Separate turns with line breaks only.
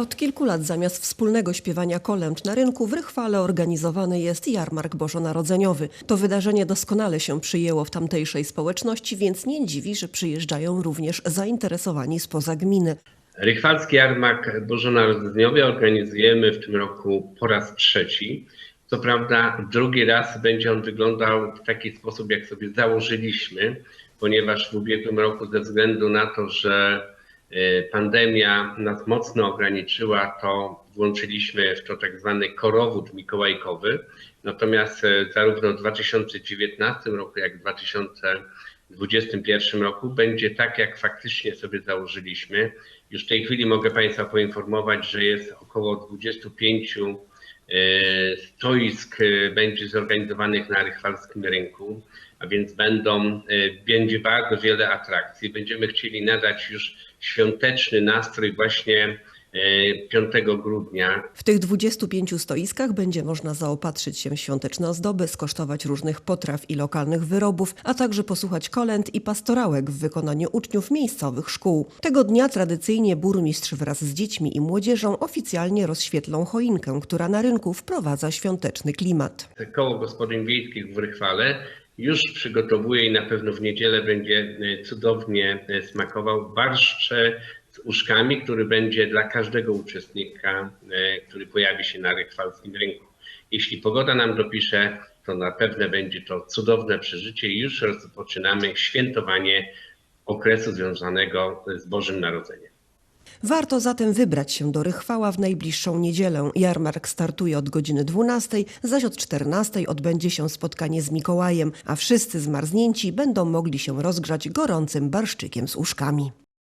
Od kilku lat zamiast wspólnego śpiewania kolęd na rynku w Rychwale organizowany jest jarmark bożonarodzeniowy. To wydarzenie doskonale się przyjęło w tamtejszej społeczności, więc nie dziwi, że przyjeżdżają również zainteresowani spoza gminy.
Rychwalski Jarmark Bożonarodzeniowy organizujemy w tym roku po raz trzeci. Co prawda drugi raz będzie on wyglądał w taki sposób, jak sobie założyliśmy, ponieważ w ubiegłym roku ze względu na to, że pandemia nas mocno ograniczyła, to włączyliśmy w to tak zwany korowód mikołajkowy. Natomiast e, zarówno w 2019 roku, jak i w 2021 roku będzie tak, jak faktycznie sobie założyliśmy. Już w tej chwili mogę Państwa poinformować, że jest około 25 e, stoisk e, będzie zorganizowanych na rychwalskim rynku, a więc będą, e, będzie bardzo wiele atrakcji. Będziemy chcieli nadać już świąteczny nastrój właśnie 5 grudnia.
W tych 25 stoiskach będzie można zaopatrzyć się w świąteczne ozdoby, skosztować różnych potraw i lokalnych wyrobów, a także posłuchać kolęd i pastorałek w wykonaniu uczniów miejscowych szkół. Tego dnia tradycyjnie burmistrz wraz z dziećmi i młodzieżą oficjalnie rozświetlą choinkę, która na rynku wprowadza świąteczny klimat.
Koło Gospodyń Wiejskich w Rychwale już przygotowuje i na pewno w niedzielę będzie e, cudownie e, smakował barszcze z uszkami, który będzie dla każdego uczestnika, e, który pojawi się na rychwalskim rynku. Jeśli pogoda nam dopisze, to na pewno będzie to cudowne przeżycie i już rozpoczynamy świętowanie okresu związanego z Bożym Narodzeniem.
Warto zatem wybrać się do Rychwała w najbliższą niedzielę. Jarmark startuje od godziny 12, zaś od 14 odbędzie się spotkanie z Mikołajem, a wszyscy zmarznięci będą mogli się rozgrzać gorącym barszczykiem z uszkami.